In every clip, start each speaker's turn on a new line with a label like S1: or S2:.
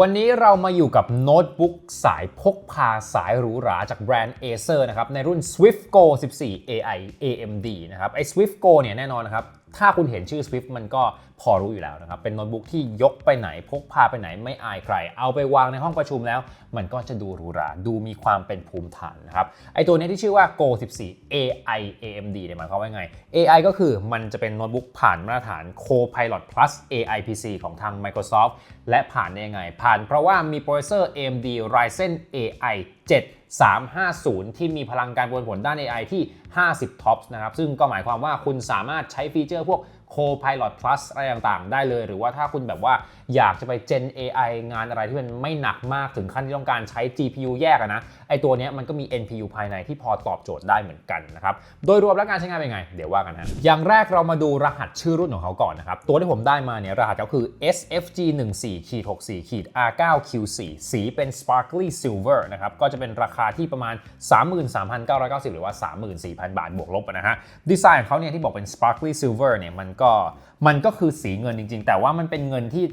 S1: วันนี้เรามาอยู่กับโน้ตบุ๊กสายพกพาสายหรูหราจากแบรนด์ Acer นะครับ ในรุ่น Swift Go 14 AI AMD นะครับ ไอ้ Swift Go เนี่ยแน่นอนนะครับ ถ้าคุณเห็นชื่อ Swift มันก็ พอรู้อยู่แล้วนะครับ เป็นโน้ตบุ๊กที่ยกไปไหนพกพาไปไหนไม่อายใคร เอาไปวางในห้องประชุมแล้ว มันก็จะดูหรูหรา ดูมีความเป็นภูมิฐานนะครับ ไอตัวนี้ที่ชื่อว่า Go 14 AI AMD เนี่ยหมายความว่าไง AI ก็คือมันจะเป็นโน้ตบุ๊กผ่านมาตรฐาน Copilot Plus AI PC ของทาง Microsoft และผ่านได้ยังไง ผ่านเพราะว่ามีโปรเซสเซอร์ AMD Ryzen AI 7 350 ที่มีพลังการประมวลผลด้าน AI ที่ 50 TOPS นะครับ ซึ่งก็หมายความว่าคุณสามารถใช้ฟีเจอร์พวก Copilot Plus อะไรต่างๆ ได้เลย หรือว่าถ้าคุณแบบว่าอยากจะไป Gen AI งานอะไรที่มันไม่หนักมากถึงขั้นที่ต้องการใช้ GPU แยกนะไอตัวนี้มันก็มี NPU ภายในที่พอตอบโจทย์ได้เหมือนกันนะครับโดยรวมแล้วการใช้งานเป็นไง เดี๋ยวว่ากันฮะอย่างแรกเรามาดูรหัสชื่อรุ่นของเขาก่อนนะครับตัวที่ผมได้มาเนี่ยรหัสก็คือ SFG 1 4 64 R9 Q4 สีเป็น Sparkly Silver นะครับก็จะเป็นราคาที่ประมาณ 33,990 หรือว่า 34,000 บาทบวกลบอะนะฮะดีไซน์ของเขาเนี่ยที่บอกเป็น Sparkly Silver เนี่ยมันกมันก็คือสีเงินจริง ๆ แต่ว่ามันเป็นเงินที่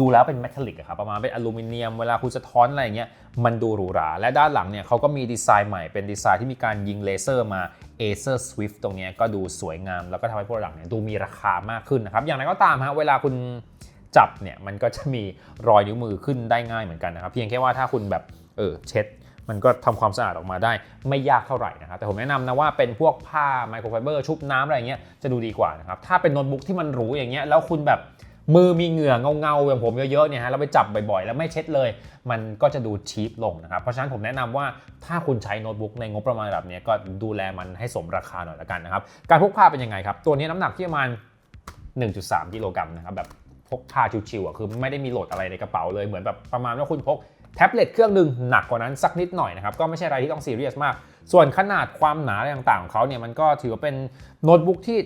S1: ดูแล้วเป็นเมทัลลิกอะครับประมาณเป็นอลูมิเนียมเวลาคุณสะท้อนอะไรอย่างเงี้ยมันดูหรูหรา และด้านหลังเนี่ยเขาก็มีดีไซน์ใหม่เป็นดีไซน์ที่มีการยิงเลเซอร์มา Acer Swift ตรงเนี้ยก็ดูสวยงาม แล้วก็ทำให้โปรดักต์เนี่ยดูมีราคามากขึ้นนะครับ อย่างไรก็ตามฮะเวลาคุณจับเนี่ยมันก็จะมีรอยนิ้วมือขึ้นได้ง่ายเหมือนกันนะครับ เพียงแค่ว่าถ้าคุณแบบเออเช็ด มันก็ทำความสะอาดออกมาได้ไม่ยากเท่าไหร่นะครับแต่ผมแนะนำนะว่าเป็นพวกผ้าไมโครไฟเบอร์ชุบน้ำอะไรเงี้ยจะดูดีกว่านะครับถ้าเป็นโน้ตบุ๊กที่มันหรูอย่างเงี้ยแล้วคุณแบบมือมีเหงื่อเงาๆอย่างผมเยอะๆเนี่ยฮะแล้วไปจับบ่อยๆ แล้วไม่เช็ดเลย มันก็จะดูชีพลงนะครับ เพราะฉะนั้นผมแนะนำว่าถ้าคุณใช้โน้ตบุ๊กในงบประมาณระดับนี้ก็ดูแลมันให้สมราคาหน่อยละกันนะครับ การพกพาเป็นยังไงครับ ตัวนี้น้ำหนักที่ประมาณ 1.3 กิโลกรัมนะครับแบบพกพาชิวๆอะคือไม่ได้มีโหลดอะไรในกระเป๋าเลยเหมือนแบบประมาณว่าคุณพก แท็บเล็ตเครื่องหนึ่งหนักกว่านั้นสักนิดหน่อยนะครับ ก็ไม่ใช่อะไรที่ต้องซีเรียสมาก ส่วนขนาดความหนาอะไรต่างๆของเขาเนี่ยมันก็ถือว่าเป็นโน้ตบุ๊กที่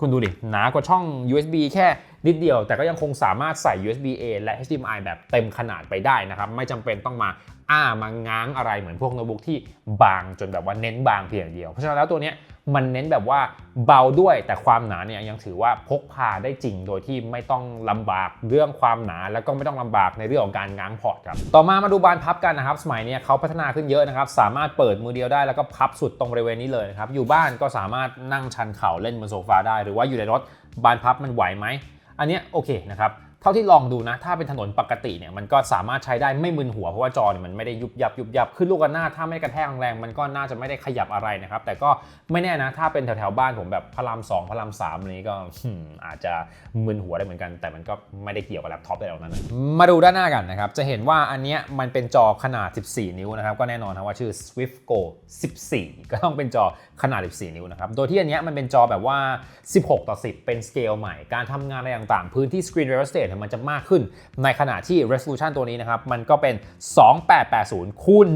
S1: คุณดูดิ หนากว่าช่อง USB แค่นิดเดียว แต่ก็ยังคงสามารถใส่ USB A และ HDMI แบบเต็มขนาดไปได้นะครับ ไม่จำเป็นต้องมาอ้ามาง้างอะไรเหมือนพวกโน้ตบุ๊กที่บางจนแบบว่าเน้นบางเพียงอย่างเดียว เพราะฉะนั้นแล้วตัวเนี้ย มันเน้นแบบว่าเบาด้วยแต่ความหนาเนี่ยยังถือว่าพกพาได้จริงโดยที่ไม่ต้องลำบากเรื่องความหนา แล้วก็ไม่ต้องลำบากในเรื่องของการง้างพอร์ตครับต่อมามาดูบานพับกันนะครับ สมัยนี้เขาพัฒนาขึ้นเยอะนะครับ สามารถเปิดมือเดียวได้แล้วก็พับสุดตรงบริเวณนี้เลยนะครับอยู่บ้านก็สามารถนั่งชันเข่าเล่นบนโซฟาได้ หรือว่าอยู่ในรถบานพับมันไหวไหมอันนี้โอเคนะครับ เท่าที่ลองดูนะ ถ้าเป็นถนนปกติเนี่ยมันก็สามารถใช้ได้ไม่มึนหัวเพราะว่าจอเนี่ยมันไม่ได้ยุบยับยุบยับขึ้นลูกกันหน้าถ้าไม่กระแทกแรงมันก็น่าจะไม่ได้ขยับอะไรนะครับ แต่ก็ไม่แน่นะถ้าเป็นแถวๆบ้านผมแบบพระรามสองพระรามสามอะไรนี้ก็อาจจะมึนหัวได้เหมือนกัน แต่มันก็ไม่ได้เกี่ยวกับแล็ปท็อปอะได้แล้วนั้นมาดูด้านหน้ากันนะครับจะเห็นว่าอันเนี้ยมันเป็นจอขนาด 14 นิ้วนะครับก็แน่นอนนะว่าชื่อ Swift Go 14 ก็ต้องเป็นจอขนาด 14 นิ้วนะครับโดยที่อันเนี้ยมันเป็นจอแบบว่า 16 ต่อ 10 เป็นสเกลใหม่การทำงานอะไรต่างๆพื้นที่ Screen Real Estate เนี่ยมันจะมากขึ้น ในขณะที่ Resolution ตัวนี้นะครับ มันก็เป็น 2880 คูณ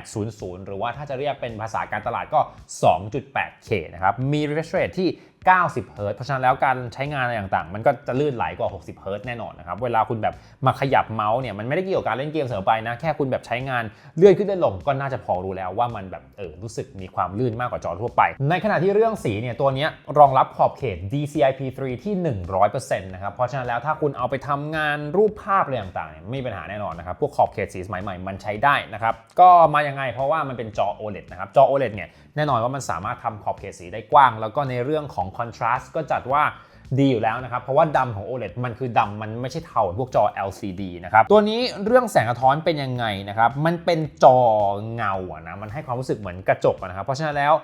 S1: 1800 หรือว่าถ้าจะเรียกเป็นภาษาการตลาดก็ 2.8K นะครับ มี refresh rate ที่ 90เฮิร์ตเพราะฉะนั้นแล้วการใช้งานอะไรต่างๆ มันก็จะลื่นไหลกว่า 60เฮิร์ตแน่นอนนะครับ เวลาคุณแบบมาขยับเมาส์เนี่ย มันไม่ได้เกี่ยวกับการเล่นเกมเสมอไปนะ แค่คุณแบบใช้งานเลื่อนขึ้นเลื่อนลงก็น่าจะพอรู้แล้วว่ามันแบบเออรู้สึกมีความลื่นมากกว่าจอทั่วไป ในขณะที่เรื่องสีเนี่ยตัวนี้รองรับขอบเขต DCI-P3 ที่ 100%นะครับเพราะฉะนั้นแล้วถ้าคุณเอาไปทำงานรูปภาพอะไรต่างๆไม่มีปัญหาแน่นอนนะครับพวกขอบเขตสีสมัยใหม่มันใช้ได้นะครับก็มายังไงเพราะว่ามันเป็นจอ OLED นะครับจอ OLED เนี่ยแน่นอนว่ามันสามารถทำขอบเขตสีได้กว้าง แล้วก็ในเรื่องของ contrast ก็จัดว่าดีอยู่แล้วนะครับ เพราะว่าดำของ OLED มันคือดำมันไม่ใช่เทาพวกจอ LCD นะครับ ตัวนี้เรื่องแสงสะท้อนเป็นยังไงนะครับ มันเป็นจอเงาอะนะ มันให้ความรู้สึกเหมือนกระจกะนะครับ เพราะฉะนั้นแล้ว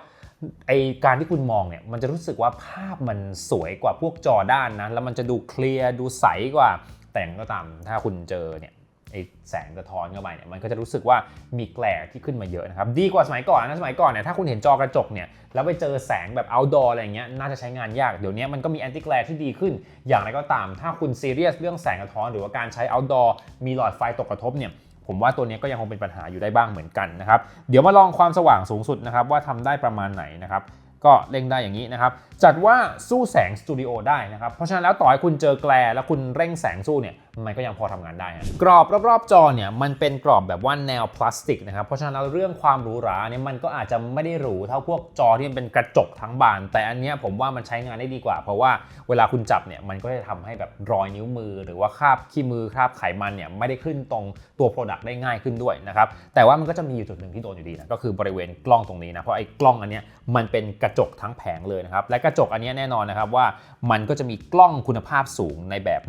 S1: ไอการที่คุณมองเนี่ย มันจะรู้สึกว่าภาพมันสวยกว่าพวกจอด้านนะ แล้วมันจะดูเคลียร์ดูใสกว่าแต่งก็ตาม ถ้าคุณเจอเนี่ย ไอแสงสะท้อนเข้าไปเนี่ยมันก็จะรู้สึกว่ามีแกลที่ขึ้นมาเยอะนะครับดีกว่าสมัยก่อนนะสมัยก่อนเนี่ยถ้าคุณเห็นจอกระจกเนี่ยแล้วไปเจอแสงแบบ outdoor อะไรเงี้ยน่าจะใช้งานยากเดี๋ยวนี้มันก็มี anti glare ที่ดีขึ้น อย่างไรก็ตาม ถ้าคุณซีเรียสเรื่องแสงสะท้อนหรือว่าการใช้ outdoor มีหลอดไฟตกกระทบเนี่ยผมว่าตัวนี้ก็ยังคงเป็นปัญหาอยู่ได้บ้างเหมือนกันนะครับ เดี๋ยวมาลองความสว่างสูงสุดนะครับว่าทำได้ประมาณไหนนะครับ ก็เร่งได้อย่างนี้นะครับ จัดว่าสู้แสงสตูดิโอได้นะครับ เพราะฉะนั้นแล้วต่อให้คุณเจอแกลแล้วคุณเร่งแสงสู้เนี่ยมันก็ยังพอทำงานได้ กรอบรอบๆจอเนี่ยมันเป็นกรอบแบบว่าแนวพลาสติกนะครับเพราะฉะนั้นเรื่องความหรูหราเนี่ยมันก็อาจจะไม่ได้หรูเท่าพวกจอที่มันเป็นกระจกทั้งบาน แต่อันเนี้ยผมว่ามันใช้งานได้ดีกว่า เพราะว่าเวลาคุณจับเนี่ยมันก็จะทำให้แบบรอยนิ้วมือ หรือว่าคราบขี้มือคราบไขมันเนี่ยไม่ได้ขึ้นตรงตัว Product ได้ง่ายขึ้นด้วยนะครับแต่ว่ามันก็จะมีอยู่จุดหนึ่งที่โดนอยู่ดีนะก็คือบริเวณกล้องตรงนี้นะเพราะไอ้กล้องอันเนี้ยมันเป็นกระจกทั้งแผงเลยนะครับและกระจกอันเนี้ยแน่นอนนะครับว่ามันก็จะมีกล้องคุณภาพสูงในแบบ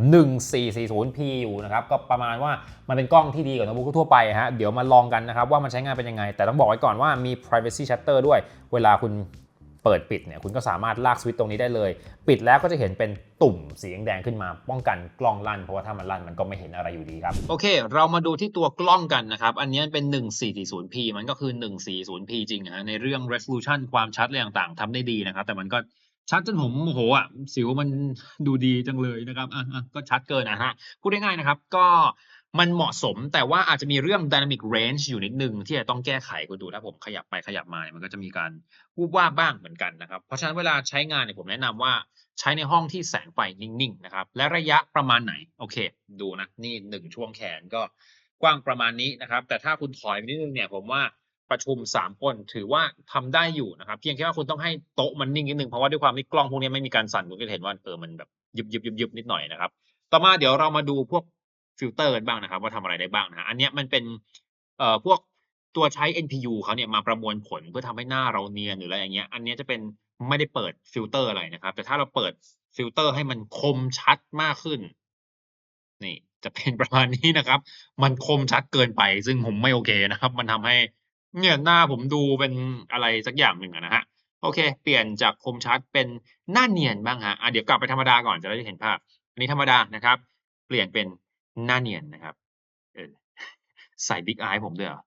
S1: 1440p อยู่นะครับก็ประมาณว่ามันเป็นกล้องที่ดีกว่าโน้ตบุ๊กทั่วไปฮะเดี๋ยวมาลองกันนะครับว่ามันใช้งานเป็นยังไง แต่ต้องบอกไว้ก่อนว่ามี privacy shutter ด้วยเวลาคุณเปิดปิดเนี่ยคุณก็สามารถลากสวิตช์ตรงนี้ได้เลย ปิดแล้วก็จะเห็นเป็นตุ่มสีแดงขึ้นมา ป้องกันกล้องลั่น เพราะว่าถ้ามันลั่นมันก็ไม่เห็นอะไรอยู่ดีครับ
S2: โอเค เรามาดูที่ตัวกล้องกันนะครับ อันนี้เป็น 1440p มันก็คือ 140p จริงนะฮะในเรื่อง resolution ความชัดอะไรต่างๆทำได้ดีนะครับ แต่มันก็ ชัดจนผมโอ้โหอะสิวมันดูดีจังเลยนะครับอะอะก็ชัดเกินนะฮะพูดง่ายๆนะครับ ก็มันเหมาะสมแต่ว่าอาจจะมีเรื่อง dynamic range อยู่นิดนึง ที่จะต้องแก้ไขคุณดูถ้าผมขยับไปขยับมามันก็จะมีการวูบวาบบ้างเหมือนกันนะครับ เพราะฉะนั้นเวลาใช้งานเนี่ยผมแนะนำว่าใช้ในห้องที่แสงไฟนิ่งๆนะครับ และระยะประมาณไหน โอเค ดูนะ นี่หนึ่งช่วงแขนก็กว้างประมาณนี้นะครับ แต่ถ้าคุณถอยไปนิดนึงเนี่ยผมว่า ประชุม 3 คนถือว่าทำได้อยู่นะครับ เพียงแค่ว่าคุณต้องให้โต๊ะมันนิ่งนิดนึงเพราะว่าด้วยความที่กล้องพวกนี้ไม่มีการสั่นคุณก็จะเห็นว่าเออมันแบบยึบยึบยึบยึบนิดหน่อยนะครับ ต่อมาเดี๋ยวเรามาดูพวกฟิลเตอร์กันบ้างนะครับ ว่าทำอะไรได้บ้างนะฮะอันนี้มันเป็นเอ่อพวกตัวใช้ NPU เขาเนี่ยมาประมวลผลเพื่อทำให้หน้าเราเนียนหรืออะไรอย่างเงี้ย อันนี้จะเป็นไม่ได้เปิดฟิลเตอร์อะไรนะครับ แต่ถ้าเราเปิดฟิลเตอร์ให้มันคมชัดมากขึ้น นี่จะเป็นประมาณนี้นะครับ มันคมชัดเกินไป ซึ่งผมไม่โอเคนะครับ มันทำให้ เนี่ยหน้าผมดูเป็นอะไรสักอย่างหนึ่งอะนะฮะ โอเค เปลี่ยนจากคมชัดเป็นหน้าเนียนบ้างฮะอะเดี๋ยวกลับไปธรรมดาก่อนจะได้เห็นภาพ อันนี้ธรรมดานะครับ เปลี่ยนเป็นหน้าเนียนนะครับเออใส่บิ๊กอายผมด้วยเหรอ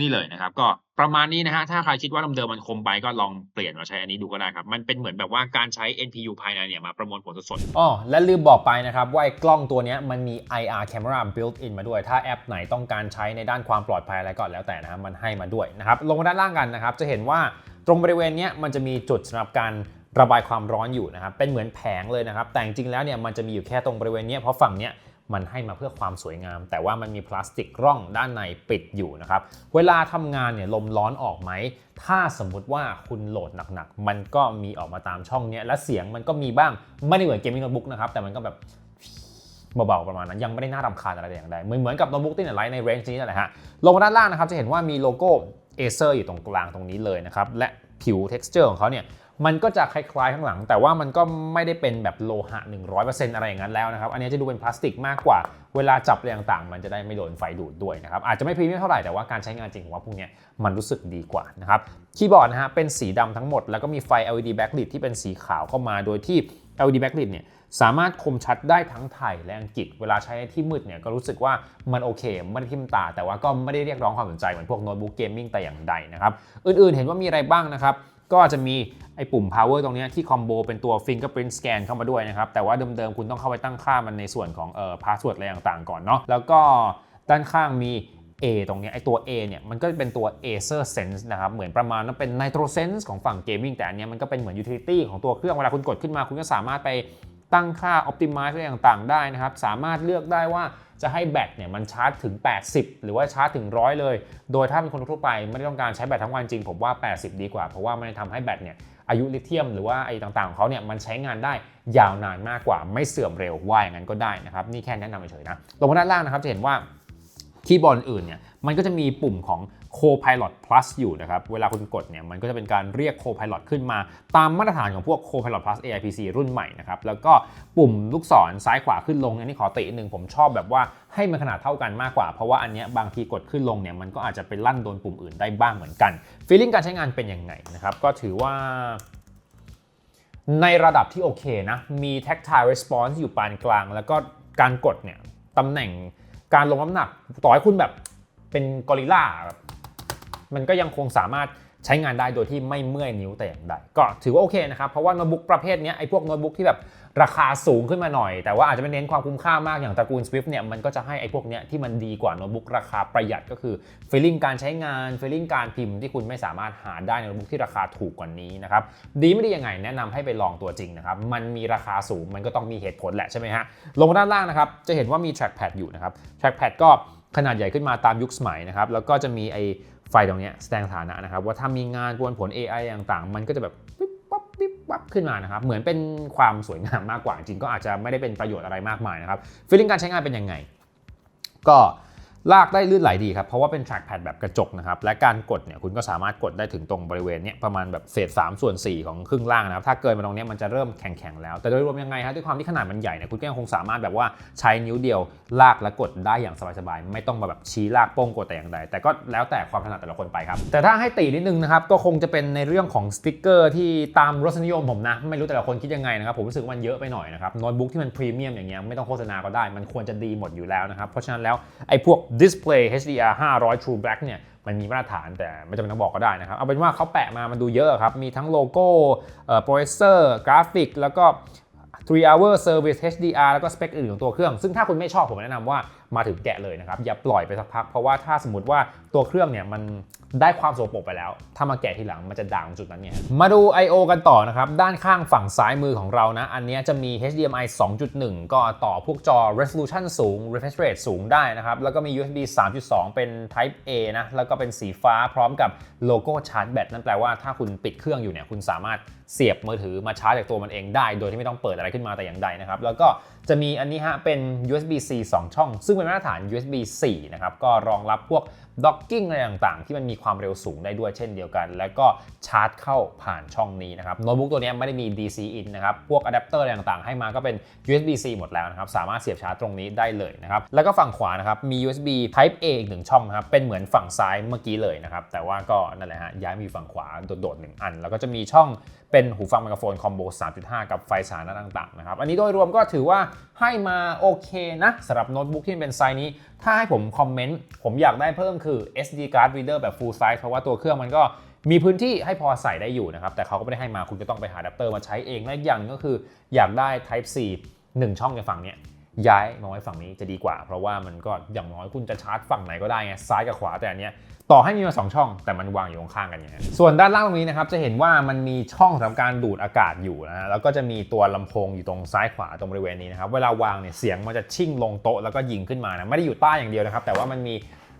S2: นี่เลยนะครับ ก็ประมาณนี้นะฮะถ้าใครคิดว่าเดิมมันคมไปก็ลองเปลี่ยนมาใช้อันนี้ดูก็ได้ครับ มันเป็นเหมือนแบบว่าการใช้ NPU ภายในเนี่ยมาประมวลผลสดๆ
S1: อ๋อและลืมบอกไปนะครับว่าไอ้กล้องตัวนี้มันมี IR camera built in มาด้วย ถ้าแอปไหนต้องการใช้ในด้านความปลอดภัยอะไรก็แล้วแต่นะมันให้มาด้วยนะครับลงมาด้านล่างกันนะครับจะเห็นว่าตรงบริเวณเนี้ยมันจะมีจุดสำหรับการระบายความร้อนอยู่นะครับเป็นเหมือนแผงเลยนะครับแต่จริงๆแล้วเนี่ยมันจะมีอยู่แค่ตรงบริเวณเนี้ยเพราะฝั่งเนี้ย มันให้มาเพื่อความสวยงาม แต่ว่ามันมีพลาสติกร่องด้านในปิดอยู่นะครับ เวลาทำงานเนี่ยลมร้อนออกไหม ถ้าสมมุติว่าคุณโหลดหนักๆ มันก็มีออกมาตามช่องเนี้ย และเสียงมันก็มีบ้าง ไม่ได้เหมือนเกมมิ่งโน้ตบุ๊กนะครับ แต่มันก็แบบเบาๆประมาณนั้น ยังไม่ได้น่ารำคาญอะไรอย่างใดเหมือนเหมือนกับโน้ตบุ๊กที่เนี่ยไลท์ในเรนจ์นี้นั่นแหละฮะ ลงมาด้านล่างนะครับจะเห็นว่ามีโลโก้ Acer อยู่ตรงกลางตรงนี้เลยนะครับ และผิว texture ของเขาเนี่ย มันก็จะคล้ายๆข้างหลัง แต่ว่ามันก็ไม่ได้เป็นแบบโลหะ 100%อะไรอย่างนั้นแล้วนะครับ อันนี้จะดูเป็นพลาสติกมากกว่า เวลาจับอะไรต่างๆ มันจะได้ไม่โดนไฟดูดด้วยนะครับ อาจจะไม่พรีเมียมเท่าไหร่ แต่ว่าการใช้งานจริงผมว่าพวกเนี้ยมันรู้สึกดีกว่านะครับ คีย์บอร์ดนะฮะ เป็นสีดำทั้งหมด แล้วก็มีไฟ LED backlit ที่เป็นสีขาวเข้ามา โดยที่ LED backlit เนี่ยสามารถคมชัดได้ทั้งไทยและอังกฤษ เวลาใช้ในที่มืดเนี่ยก็รู้สึกว่ามันโอเคไม่ได้ทิ่มตา แต่ว่าก็ไม่ได้เรียกร้องความสนใจเหมือนพวกโน้ตบุ๊กเกมมิ่งแต่อย่างใดนะครับ อื่นๆ เห็นว่ามีอะไรบ้างนะครับ ก็จะมีไอ้ปุ่ม power ตรงนี้ที่คอมโบเป็นตัว fingerprint scan เข้ามาด้วยนะครับ แต่ว่าเดิมๆคุณต้องเข้าไปตั้งค่ามันในส่วนของเอ่อ password อะไรต่างๆก่อนเนาะแล้วก็ด้านข้างมี A ตรงนี้ไอตัว A เนี่ยมันก็เป็นตัว Acer Sense นะครับ เหมือนประมาณว่าเป็น Nitro Sense ของฝั่งเกมมิ่งแต่อันนี้มันก็เป็นเหมือน utility ของตัวเครื่องเวลาคุณกดขึ้นมาคุณก็สามารถไป ตั้งค่า optimize อะไรต่างๆ ได้นะครับ สามารถเลือกได้ว่าจะให้แบตเนี่ยมันชาร์จถึง 80 หรือว่าชาร์จถึง 100 เลย โดยถ้าเป็นคนทั่วไปไม่ได้ต้องการใช้แบตทั้งวันจริง ผมว่า 80 ดีกว่า เพราะว่ามันจะทำให้แบตเนี่ยอายุลิเธียมหรือว่าไอ้ต่างๆของเขาเนี่ยมันใช้งานได้ยาวนานมากกว่า ไม่เสื่อมเร็วว่าอย่างนั้นก็ได้นะครับ นี่แค่แนะนำเฉยๆนะลงมาด้านล่างนะครับจะเห็นว่าคีย์บอร์ดอื่นเนี่ยมันก็จะมีปุ่มของ Copilot Plus อยู่นะครับ เวลาคุณกดเนี่ยมันก็จะเป็นการเรียก Copilot ขึ้นมา ตามมาตรฐานของพวก Copilot Plus AI PC รุ่นใหม่นะครับ แล้วก็ปุ่มลูกศรซ้ายขวาขึ้นลงอันนี้ขอติหนึ่งผมชอบแบบว่าให้มันขนาดเท่ากันมากกว่า เพราะว่าอันเนี้ยบางทีกดขึ้นลงเนี่ยมันก็อาจจะไปลั่นโดนปุ่มอื่นได้บ้างเหมือนกันฟีลลิ่งการใช้งานเป็นยังไงนะครับก็ถือว่าในระดับที่โอเคนะ มี tactile response อยู่ปานกลาง แล้วก็การกดเนี่ยตำแหน่งการลงน้ำหนัก ต่อให้คุณแบบเป็นกอริลลา มันก็ยังคงสามารถใช้งานได้โดยที่ไม่เมื่อยนิ้วแต่อย่างใดก็ถือว่าโอเคนะครับ เพราะว่าโน้ตบุ๊กประเภทนี้ไอ้พวกโน้ตบุ๊กที่แบบราคาสูงขึ้นมาหน่อย แต่ว่าอาจจะไม่เน้นความคุ้มค่ามากอย่างตระกูล Swift เนี่ยมันก็จะให้ไอ้พวกเนี้ยที่มันดีกว่าโน้ตบุ๊กราคาประหยัดก็คือ feeling การใช้งาน feeling การพิมพ์ที่คุณไม่สามารถหาได้ในโน้ตบุ๊กที่ราคาถูกกว่านี้นะครับดีไม่ดียังไงแนะนำให้ไปลองตัวจริงนะครับมันมีราคาสูงมันก็ต้องมีเหตุผลแหละใช่ไหมฮะลงด้านล่างนะครับจะเห็นว่ามี trackpad อยู่นะครับ trackpad ก็ขนาดใหญ่ขึ้นมาตามยุคสมัยนะครับแล้วก็จะมีไอ ไฟตรงนี้แสดงฐานะนะครับว่าถ้ามีงานกวนผล AI ต่างๆ มันก็จะแบบปิ๊บปั๊บปิ๊บปั๊บขึ้นมานะครับ เหมือนเป็นความสวยงามมากกว่าจริงก็อาจจะไม่ได้เป็นประโยชน์อะไรมากมายนะครับฟีลลิ่งการใช้งานเป็นยังไง ก็ ลากได้ลื่นไหลดีครับ เพราะว่าเป็น trackpad แบบกระจกนะครับ และการกดเนี่ยคุณก็สามารถกดได้ถึงตรงบริเวณเนี้ยประมาณแบบเศษ 3 ส่วน 4 ของครึ่งล่างนะครับ ถ้าเกินมาตรงเนี้ยมันจะเริ่มแข็งๆแล้ว แต่โดยรวมยังไงฮะด้วยความที่ขนาดมันใหญ่เนี่ยคุณก็ยังคงสามารถแบบว่าใช้นิ้วเดียวลากและกดได้อย่างสบายๆไม่ต้องมาแบบชี้ลากโป้งกดแต่อย่างใดแต่ก็แล้วแต่ความถนัดแต่ละคนไปครับแต่ถ้าให้ตีนิดนึงนะครับก็คงจะเป็นในเรื่องของสติกเกอร์ที่ตามรสนิยมผมนะไม่รู้แต่ละคนคิดยังไงนะครับผมรู้สึกว่ามันเยอะไปหน่อยนะครับโน้ตบุ๊กที่มันพรีเมียมอย่างเงี้ยไม่ต้องโฆษณาก็ได้มันควรจะดีหมดอยู่แล้วนะครับเพราะฉะนั้นแล้วไอ้พวก Display HDR 500 True Black เนี่ยมันมีมาตรฐานแต่ไม่จำเป็นต้องบอกก็ได้นะครับ เอาเป็นว่าเขาแปะมามันดูเยอะครับ มีทั้งโลโก้โปรเซสเซอร์กราฟิก แล้วก็ 3 hour service HDR แล้วก็สเปคอื่นของตัวเครื่อง ซึ่งถ้าคุณไม่ชอบผมแนะนำว่ามาถึงแกะเลยนะครับ อย่าปล่อยไปสักพัก เพราะว่าถ้าสมมติว่าตัวเครื่องเนี่ยมัน ได้ความสกปรกไปแล้ว ถ้ามาแกะทีหลังมันจะด่างจุดนั้นเนี่ยมาดู I/O กันต่อนะครับ ด้านข้างฝั่งซ้ายมือของเรานะ อันนี้จะมี HDMI 2.1 ก็ต่อพวกจอ resolution สูง refresh rate สูงได้นะครับ แล้วก็มี USB 3.2 เป็น Type A นะ แล้วก็เป็นสีฟ้าพร้อมกับโลโก้ชาร์จแบตนั่นแปลว่าถ้าคุณปิดเครื่องอยู่เนี่ยคุณสามารถเสียบมือถือมาชาร์จจากตัวมันเองได้ โดยที่ไม่ต้องเปิดอะไรขึ้นมาแต่อย่างใดนะครับ แล้วก็จะมีอันนี้ฮะเป็น USB-C 2 ช่อง ซึ่งเป็นมาตรฐาน USB 4 นะครับ ก็รองรับพวก docking อะไรต่างๆ ที่มันมีความเร็วสูงได้ด้วยเช่นเดียวกัน แล้วก็ชาร์จเข้าผ่านช่องนี้นะครับโน้ตบุ๊กตัวนี้ไม่ได้มี DC in นะครับ พวกอะแดปเตอร์อะไรต่างๆ ให้มาก็เป็น USB-C หมดแล้วนะครับ สามารถเสียบชาร์จตรงนี้ได้เลยนะครับ แล้วก็ฝั่งขวานะครับ มี USB Type A อีกหนึ่งช่องนะครับ เป็นเหมือนฝั่งซ้ายเมื่อกี้เลยนะครับ แต่ว่าก็นั่นแหละฮะ ย้ายมาอยู่ฝั่งขวาโดดๆหนึ่งอัน แล้วก็จะมีช่องเป็นหูฟังไมโครโฟนคอมโบ 3.5 กับไฟสาระต่างๆนะครับ อันนี้โดยรวมก็ถือว่าให้มาโอเคนะสำหรับโน้ตบุ๊กที่เป็นไซส์นี้ ถ้าให้ผมคอมเมนต์ผมอยากได้เพิ่มคือ SD card reader แบบ full size เพราะว่าตัวเครื่องมันก็มีพื้นที่ให้พอใส่ได้อยู่นะครับ แต่เขาก็ไม่ได้ให้มาคุณจะต้องไปหาอะแดปเตอร์มาใช้เองและอย่างหนึงก็คืออยากได้ Type C 1 ช่องในฝั่งเนี้ย ย้ายมาไว้ฝั่งนี้จะดีกว่า เพราะว่ามันก็อย่างน้อยคุณจะชาร์จฝั่งไหนก็ได้ไงซ้ายกับขวาแต่อันเนี้ยต่อให้มีมา 2 ช่อง แต่มันวางอยู่ข้างๆกันอย่างนี้ยส่วนด้านล่างตรงนี้นะครับจะเห็นว่ามันมีช่องสำหรับการดูดอากาศอยู่นะฮะแล้วก็จะมีตัวลำโพงอยู่ตรงซ้ายขวาตรงบริเวณนี้นะครับเวลาวางเนี่ยเสียงมันจะชิ่งลงโต๊ะแล้วก็ยิงขึ้นมานะไม่ได้อยู่ใต้อย่างเดียวนะครับแต่ว่ามันมี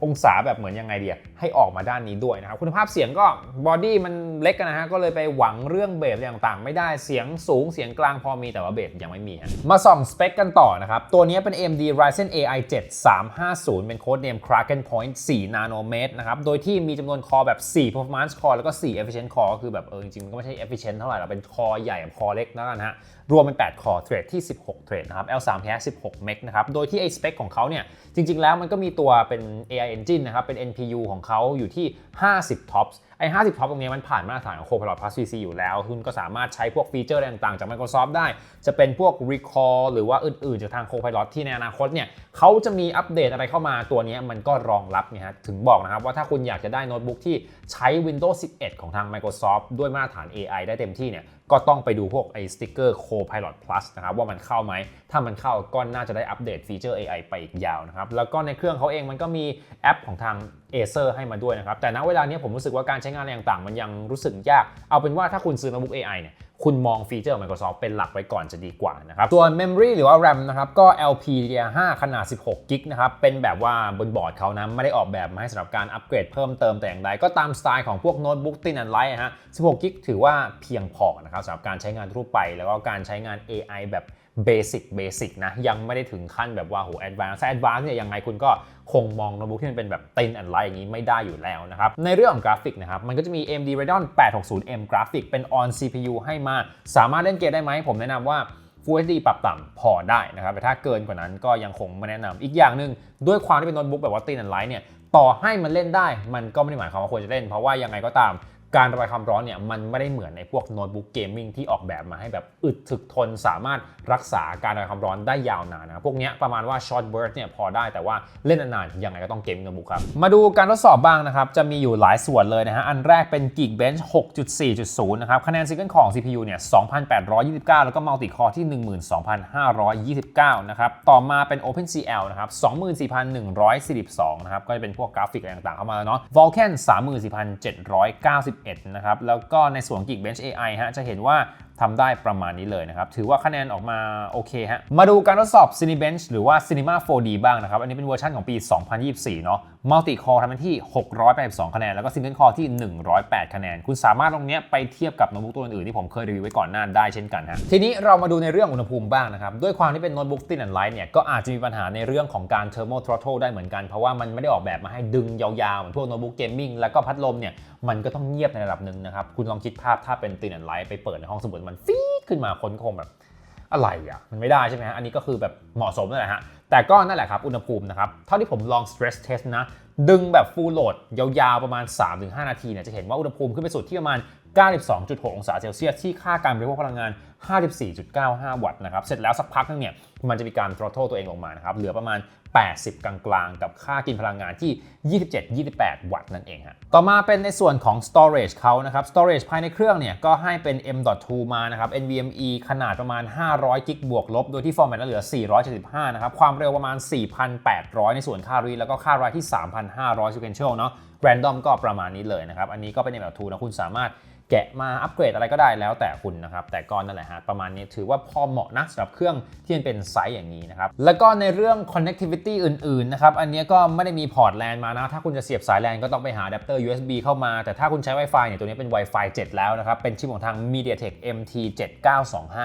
S1: องศาแบบเหมือนยังไงเดียให้ออกมาด้านนี้ด้วยนะครับคุณภาพเสียงก็บอดี้มันเล็กกันนะฮะก็เลยไปหวังเรื่องเบสอะไรต่างๆ ไม่ได้เสียงสูงเสียงกลางพอมีแต่ว่าเบสยังไม่มีฮะมาส่องสเปคกันต่อนะครับ ตัวนี้เป็น AMD Ryzen AI 7 350 เป็นโค้ดเนม Kraken Point 4นาโนเมตรนะครับโดยที่มีจำนวนคอแบบ 4 performance core แล้วก็ 4 efficient core ก็คือแบบเออจริงๆมันก็ไม่ใช่ efficient เท่าไหร่หรอกเป็นคอใหญ่กับคอเล็กแล้วกันฮะ รวมเป็น 8 คอเทรดที่ 16 เทรดนะครับ L3 แท้16 เมกนะครับ โดยที่ไอ้สเปคของเขาเนี่ย จริง ๆ แล้วมันก็มีตัวเป็น AI Engine นะครับ เป็น NPU ของเขาอยู่ที่ 50 TOPS ไอ้50 TOPS ตรงนี้มันผ่านมาตรฐานของ Copilot Plus CC อยู่แล้ว คุณก็สามารถใช้พวกฟีเจอร์อะไรต่างๆ จาก Microsoft ได้ จะเป็นพวก Recall หรือว่าอื่นๆ จากทาง Copilot ที่ในอนาคตเนี่ยเขาจะมีอัปเดตอะไรเข้ามาตัวนี้มันก็รองรับเนี่ยฮะถึงบอกนะครับว่าถ้าคุณอยากจะได้โน้ตบุ๊กที่ใช้ Windows 11 ของทาง Microsoft ด้วยมาตรฐาน AI ได้เต็มที่เนี่ยก็ต้องไปดูพวกไอ้สติ๊กเกอร์ Copilot Plus นะครับว่ามันเข้าไหม ถ้ามันเข้าก็น่าจะได้อัปเดตฟีเจอร์ AI ไปอีกยาวนะครับแล้วก็ในเครื่องเขาเองมันก็มีแอปของทาง Acer ให้มาด้วยนะครับ แต่ณเวลานี้ผมรู้สึกว่าการใช้งานอะไรต่างๆ มันยังรู้สึกยาก เอาเป็นว่าถ้าคุณซื้อโน้ตบุ๊ก AI เนี่ยคุณมองฟีเจอร์ของ Microsoft เป็นหลักไว้ก่อนจะดีกว่านะครับส่วน Memory หรือว่า RAM นะครับก็ LPDDR5 ขนาด 16กิกนะครับเป็นแบบว่าบนบอร์ดเขานะไม่ได้ออกแบบมาให้สำหรับการอัปเกรดเพิ่มเติมแต่อย่างใดก็ตามสไตล์ของพวกโน้ตบุ๊กตินอันไลท์ฮะ16กิกถือว่าเพียงพอนะครับสำหรับการใช้งานทั่วไป แล้วก็การใช้งาน AI แบบ เบสิกเบสิกนะยังไม่ได้ถึงขั้นแบบว่าโหแอดวานซ์แอดวานซ์เนี่ยยังไงคุณก็คงมองโน้ตบุ๊กที่มันเป็นแบบตินอันไลท์อย่างนี้ไม่ได้อยู่แล้วนะครับ ในเรื่องของกราฟิกนะครับ มันก็จะมี AMD Radeon 860M กราฟิกเป็น on CPU ให้มา สามารถเล่นเกมได้ไหม ผมแนะนำว่า Full HD ปรับต่ำพอได้นะครับ แต่ถ้าเกินกว่านั้นก็ยังคงไม่แนะนำอีกอย่างหนึ่งด้วยความที่เป็นโน้ตบุ๊กแบบว่าตินอันไลท์เนี่ยต่อให้มันเล่นได้ มันก็ไม่ได้หมายความว่าควรจะเล่น เพราะว่ายังไงก็ตาม การระบายความร้อนเนี่ยมันไม่ได้เหมือนในพวกโน้ตบุ๊กเกมมิ่งที่ออกแบบมาให้แบบอึดถึกทนสามารถรักษาการระบายความร้อนได้ยาวนานนะพวกเนี้ยประมาณว่า short burst เนี่ยพอได้แต่ว่าเล่นนานๆยังไงก็ต้องเกมมิ่งโน้ตบุ๊กครับ มาดูการทดสอบบ้างนะครับ จะมีอยู่หลายส่วนเลยนะฮะ อันแรกเป็น Geekbench 6.4.0 นะครับ คะแนนซิงเกิลของ CPU เนี่ย 2,829 แล้วก็ Multi Core ที่ 12,529 นะครับ ต่อมาเป็น OpenCL นะครับ 24,142 นะครับ ก็จะเป็นพวกกราฟิกอะไรต่างๆเข้ามาแล้วเนาะ Vulkan 34,791นะครับ แล้วก็ในส่วน Geekbench AI ฮะจะเห็นว่า ทำได้ประมาณนี้เลยนะครับ ถือว่าคะแนนออกมาโอเคฮะ มาดูการทดสอบ Cinebench หรือว่า Cinema 4D บ้างนะครับ อันนี้เป็นเวอร์ชันของปี 2024 เนาะ Multi Core ทำเป็นที่ 682 คะแนน แล้วก็ Single Core ที่ 108 คะแนน คุณสามารถตรงนี้ไปเทียบกับโน้ตบุ๊กตัวอื่นๆที่ผมเคยรีวิวไว้ก่อนหน้าได้เช่นกันฮะ ทีนี้เรามาดูในเรื่องอุณหภูมิบ้างนะครับ ด้วยความที่เป็นโน้ตบุ๊ก Thin and Light เนี่ย ก็อาจจะมีปัญหาในเรื่องของการ Thermal Throttle ได้เหมือนกัน เพราะว่ามันไม่ได้ออกแบบมาให้ดึงยาวๆเหมือนพวกโน้ตบุ๊กเกมมิ่งแล้วก็พัดลมเนี่ยมันก็ต้องเงียบในระดับหนึ่งนะครับคุณลองคิดภาพถ้าเป็น Thin and Light ไปเปิดในห้องสมุดมันฟีขึ้นมาคนคงแบบอะไรอะมันไม่ได้ใช่ไหมฮะอันนี้ก็คือแบบเหมาะสมนั่นแหละฮะแต่ก็นั่นแหละครับ อุณหภูมินะครับ เท่าที่ผมลอง stress test นะ ดึงแบบ full load ยาวๆ ประมาณ 3-5 นาทีเนี่ยจะเห็นว่าอุณหภูมิขึ้นไปสุดที่ประมาณ 92.6 องศาเซลเซียสที่ค่าการบริโภคพลังงาน 54.95 วัตต์นะครับ เสร็จแล้วสักพักนึงเนี่ย มันจะมีการ throttle ตัวเองลงมานะครับ เหลือประมาณ 80 กลางๆ กับค่ากินพลังงานที่ 27-28 วัตต์นั่นเองฮะ ต่อมาเป็นในส่วนของ storage เขานะครับ storage ภายในเครื่องเนี่ย ก็ให้เป็น M.2 มานะครับ NVMe ขนาดประมาณ 500 กิกบวกลบ โดยที่ format นั้นเหลือ 475 นะครับ ความเร็วประมาณ 4,800 ในส่วนค่ารีแล้วก็ค่าไรที่ 3,500 sequential เนาะ random ก็ประมาณนี้เลยนะครับ อันนี้ก็เป็น M.2 นะคุณสามารถ แกะมาอัปเกรดอะไรก็ได้แล้วแต่คุณนะครับ แต่ก็นั่นแหละฮะประมาณนี้ถือว่าพอเหมาะนะสำหรับเครื่องที่มันเป็นไซส์อย่างนี้นะครับ แล้วก็ในเรื่อง connectivity อื่นๆนะครับ อันนี้ก็ไม่ได้มีพอร์ตแลนมานะ ถ้าคุณจะเสียบสายแลนก็ต้องไปหาอะแดปเตอร์ USB เข้ามา แต่ถ้าคุณใช้ Wi-Fi เนี่ยตัวนี้เป็น Wi-Fi 7 แล้วนะครับ เป็นชิปของทาง MediaTek MT7925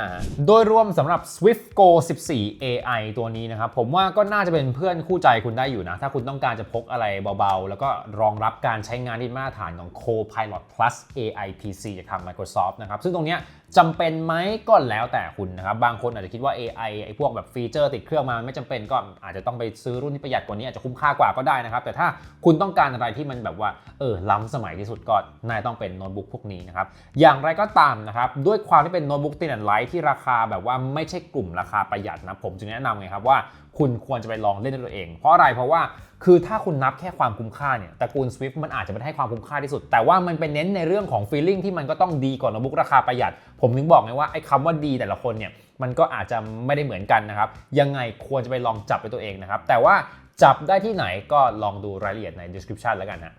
S1: โดยรวมสำหรับ Swift Go 14 AI ตัวนี้นะครับผมว่าก็น่าจะเป็นเพื่อนคู่ใจคุณได้อยู่นะ ถ้าคุณต้องการจะพกอะไรเบาๆ แล้วก็รองรับการใช้งานที่มาตรฐานของ Copilot Plus AI PC จากทาง Microsoft นะครับซึ่งตรงเนี้ย จำเป็นไหมก็แล้วแต่คุณนะครับ บางคนอาจจะคิดว่า AI ไอ้พวกแบบฟีเจอร์ติดเครื่องมาไม่จำเป็นก็อาจจะต้องไปซื้อรุ่นที่ประหยัดกว่านี้อาจจะคุ้มค่ากว่าก็ได้นะครับ แต่ถ้าคุณต้องการอะไรที่มันแบบว่าเออล้ำสมัยที่สุดก็น่าจะต้องเป็นโน้ตบุ๊กพวกนี้นะครับ อย่างไรก็ตามนะครับ ด้วยความที่เป็นโน้ตบุ๊กตินแอนไลท์ที่ราคาแบบว่าไม่ใช่กลุ่มราคาประหยัดนะผมจึงแนะนำไงครับว่าคุณควรจะไปลองเล่นด้วยตัวเอง เพราะอะไรเพราะว่าคือถ้าคุณนับแค่ความคุ้มค่าเนี่ยตระกูล Swift มันอาจจะไม่ให้ความคุ้มค่าที่สุด แต่ว่ามันเป็นเน้นในเรื่องของ feeling ที่มันก็ต้องดีกว่าโน้ตบุ๊กราคาประหยัดผมถึงบอกไงว่าไอ้คำว่าดีแต่ละคนเนี่ยมันก็อาจจะไม่ได้เหมือนกันนะครับ ยังไงควรจะไปลองจับไปตัวเองนะครับ แต่ว่าจับได้ที่ไหนก็ลองดูรายละเอียดใน description แล้วกันนะ